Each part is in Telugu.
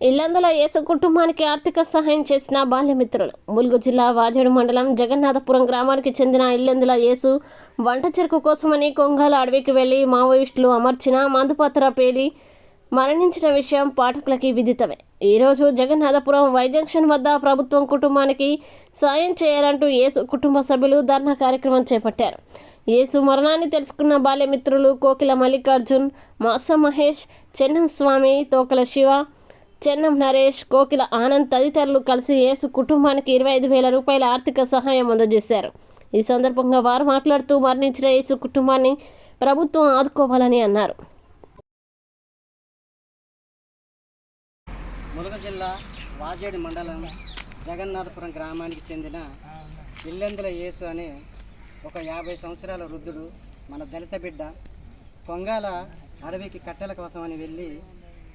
ఇల్లందుల యేసు కుటుంబానికి ఆర్థిక సహాయం చేసిన బాల్యమిత్రులు. ములుగు జిల్లా వాజేడు మండలం జగన్నాథపురం గ్రామానికి చెందిన ఇల్లందుల యేసు వంట చెరుకు కోసమని కొంగాల అడవికి వెళ్ళి మావోయిస్టులు అమర్చిన మందుపాత్ర పేలి మరణించిన విషయం పాఠకులకి విదితమే. ఈరోజు జగన్నాథపురం వై జంక్షన్ వద్ద ప్రభుత్వం కుటుంబానికి సాయం చేయాలంటూ యేసు కుటుంబ సభ్యులు ధర్నా కార్యక్రమం చేపట్టారు. యేసు మరణాన్ని తెలుసుకున్న బాల్యమిత్రులు కోకిల మల్లికార్జున్ మాస మహేష్ చెన్నం స్వామి తోకల శివ చెన్నం నరేష్ కోకిల ఆనంద్ తదితరులు కలిసి యేసు కుటుంబానికి ఇరవై ఐదు వేల రూపాయల ఆర్థిక సహాయం అందజేశారు. ఈ సందర్భంగా వారు మాట్లాడుతూ మరణించిన యేసు కుటుంబాన్ని ప్రభుత్వం ఆదుకోవాలని అన్నారు. ములుగు జిల్లా వాజేడి మండలం జగన్నాథపురం గ్రామానికి చెందిన ఇల్లెందుల యేసు అనే ఒక యాభై సంవత్సరాల వృద్ధుడు మన దళిత బిడ్డ పొంగాల అడవికి కట్టెల కోసమని వెళ్ళి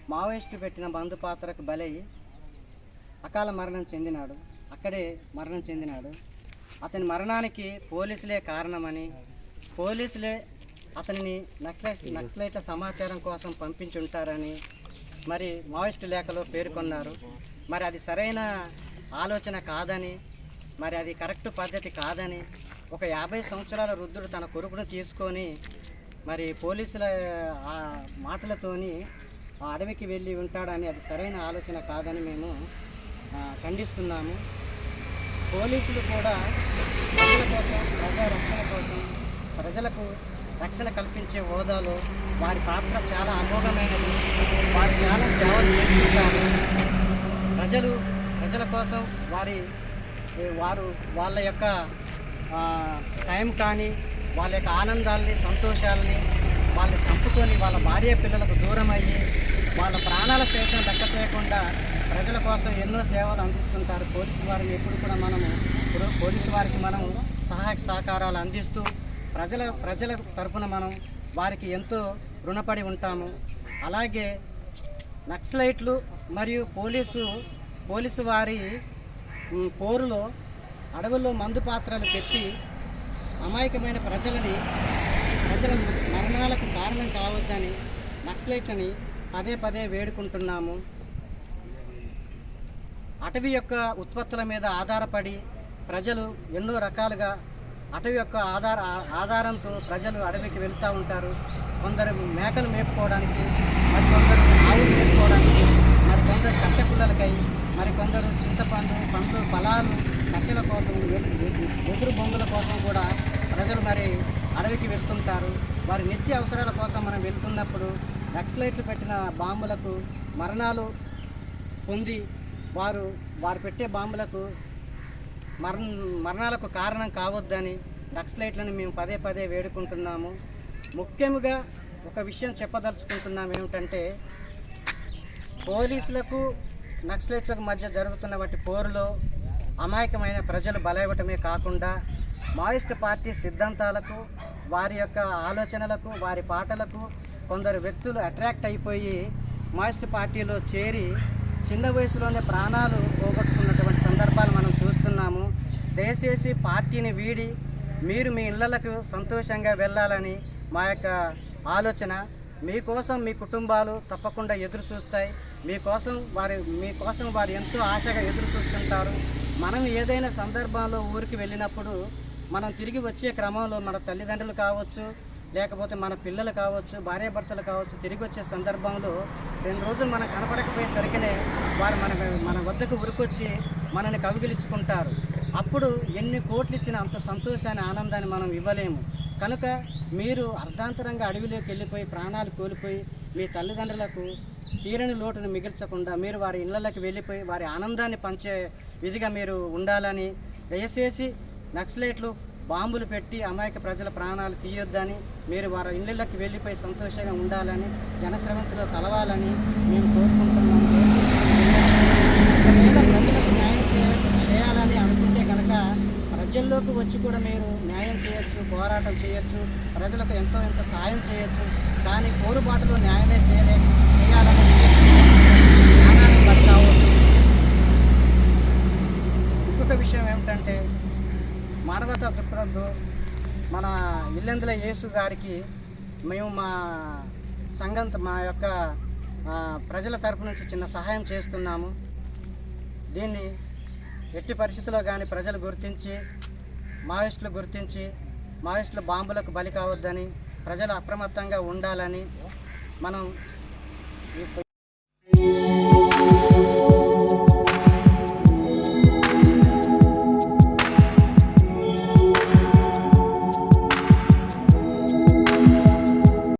మావోయిస్టు పెట్టిన బంధు పాత్రకు బలై అకాల మరణం చెందినాడు. అక్కడే మరణం చెందినాడు. అతని మరణానికి పోలీసులే కారణమని పోలీసులే అతనిని నక్సలైట్ నక్సలైట్ల సమాచారం కోసం పంపించుంటారని మరి మావోయిస్టు లేఖలో పేర్కొన్నారు. మరి అది సరైన ఆలోచన కాదని మరి అది కరెక్ట్ పద్ధతి కాదని ఒక యాభై సంవత్సరాల వృద్ధుడు తన కొడుకును తీసుకొని మరి పోలీసుల మాటలతోని అడవికి వెళ్ళి ఉంటాడని అది సరైన ఆలోచన కాదని మేము ఖండిస్తున్నాము. పోలీసులు కూడా ప్రజల కోసం ప్రజా రక్షణ కోసం ప్రజలకు రక్షణ కల్పించే హోదాలో వారి పాత్ర చాలా అమోఘమైనది. వారు చాలా సేవలు చేస్తుంటారు. ప్రజలు ప్రజల కోసం వారి వారు వాళ్ళ యొక్క టైం కానీ వాళ్ళ యొక్క ఆనందాల్ని సంతోషాలని వాళ్ళని చంపుకొని వాళ్ళ భార్య పిల్లలకు దూరం అయ్యి వాళ్ళ ప్రాణాల సైతం లెక్క చేయకుండా ప్రజల కోసం ఎన్నో సేవలు అందిస్తుంటారు. పోలీసు వారిని ఎప్పుడు కూడా మనము ఇప్పుడు పోలీసు వారికి మనం సహాయక సహకారాలు అందిస్తూ ప్రజల ప్రజల తరఫున మనం వారికి ఎంతో రుణపడి ఉంటాము. అలాగే నక్సలైట్లు మరియు పోలీసు పోలీసు వారి పోరులో అడవుల్లో మందు పాత్రలు పెట్టి అమాయకమైన ప్రజలని ప్రజల మరణాలకు కారణం కావద్దని నక్సలైట్లని పదే పదే వేడుకుంటున్నాము. అటవీ యొక్క ఉత్పత్తుల మీద ఆధారపడి ప్రజలు ఎన్నో రకాలుగా అటవీ యొక్క ఆధార ఆధారంతో ప్రజలు అడవికి వెళ్తూ ఉంటారు. కొందరు మేకలు మేపుకోవడానికి మరి కొందరు ఆవులు మేపుకోవడానికి మరి కొందరు కట్టె మరి కొందరు చింతపండు పండ్లు ఫలాలు కట్టెల కోసం ఎదురు వెదురు బొంగుల కోసం కూడా ప్రజలు మరి అడవికి వెళ్తుంటారు. వారి నిత్య అవసరాల కోసం మనం వెళ్తున్నప్పుడు నక్సలైట్లు పెట్టిన బాంబులకు మరణాలు పొంది వారు వారు పెట్టే బాంబులకు మరణ మరణాలకు కారణం కావద్దని నక్సలైట్లను మేము పదే పదే వేడుకుంటున్నాము. ముఖ్యంగా ఒక విషయం చెప్పదలుచుకుంటున్నాం ఏమిటంటే పోలీసులకు నక్సలైట్లకు మధ్య జరుగుతున్న వంటి పోరులో అమాయకమైన ప్రజలు బలైవటమే కాకుండా మాయిస్ట్ పార్టీ సిద్ధాంతాలకు వారి యొక్క ఆలోచనలకు వారి పాటలకు కొందరు వ్యక్తులు అట్రాక్ట్ అయిపోయి మాయిస్ట్ పార్టీలో చేరి చిన్న వయసులోనే ప్రాణాలు పోగొట్టుకున్నటువంటి సందర్భాలు మనం చూస్తున్నాము. దయచేసి పార్టీని వీడి మీరు మీ ఇళ్ళకు సంతోషంగా వెళ్ళాలని మా యొక్క ఆలోచన. మీకోసం మీ కుటుంబాలు తప్పకుండా ఎదురు చూస్తాయి. మీకోసం వారి మీకోసం వారు ఎంతో ఆశగా ఎదురు చూస్తుంటారు. మనం ఏదైనా సందర్భంలో ఊరికి వెళ్ళినప్పుడు మనం తిరిగి వచ్చే క్రమంలో మన తల్లిదండ్రులు కావచ్చు లేకపోతే మన పిల్లలు కావచ్చు భార్యాభర్తలు కావచ్చు తిరిగి వచ్చే సందర్భంలో రెండు రోజులు మనం కనపడకపోయేసరికినే వారు మన మన వద్దకు ఉరికొచ్చి మనల్ని కవిగిలించుకుంటారు అప్పుడు ఎన్ని కోట్లు ఇచ్చిన అంత సంతోషాన్ని ఆనందాన్ని మనం ఇవ్వలేము. కనుక మీరు అర్ధాంతరంగా అడవిలోకి వెళ్ళిపోయి ప్రాణాలు కోల్పోయి మీ తల్లిదండ్రులకు తీరని లోటును మిగిల్చకుండా మీరు వారి ఇళ్ళలోకి వెళ్ళిపోయి వారి ఆనందాన్ని పంచే విధిగా మీరు ఉండాలని దయచేసి నక్సలైట్లు బాంబులు పెట్టి అమాయక ప్రజల ప్రాణాలు తీయొద్దని మీరు వారి ఇళ్ళకి వెళ్ళిపోయి సంతోషంగా ఉండాలని జనస్రవంతిలో కలవాలని మేము కోరుకుంటున్నాము ఒకవేళ ప్రజలకు న్యాయం చేయ చేయాలని అనుకుంటే కనుక ప్రజల్లోకి వచ్చి కూడా మీరు న్యాయం చేయొచ్చు పోరాటం చేయొచ్చు ప్రజలకు ఎంతో ఎంతో సాయం చేయొచ్చు కానీ పోరుబాటులో న్యాయమే చేయలే చేయాలి జ్ఞానాన్ని బలి కావద్దు ఇంకొక విషయం ఏమిటంటే మానవతా దృక్పథంతో మన ఇల్లెందుల యేసు గారికి మేము మా సంఘం మా యొక్క ప్రజల తరపు నుంచి చిన్న సహాయం చేస్తున్నాము. దీన్ని ఎట్టి పరిస్థితుల్లో కానీ ప్రజలు గుర్తించి మావోయిస్టులు గుర్తించి మావోయిస్టులు బాంబులకు బలి కావద్దని ప్రజలు అప్రమత్తంగా ఉండాలని మనం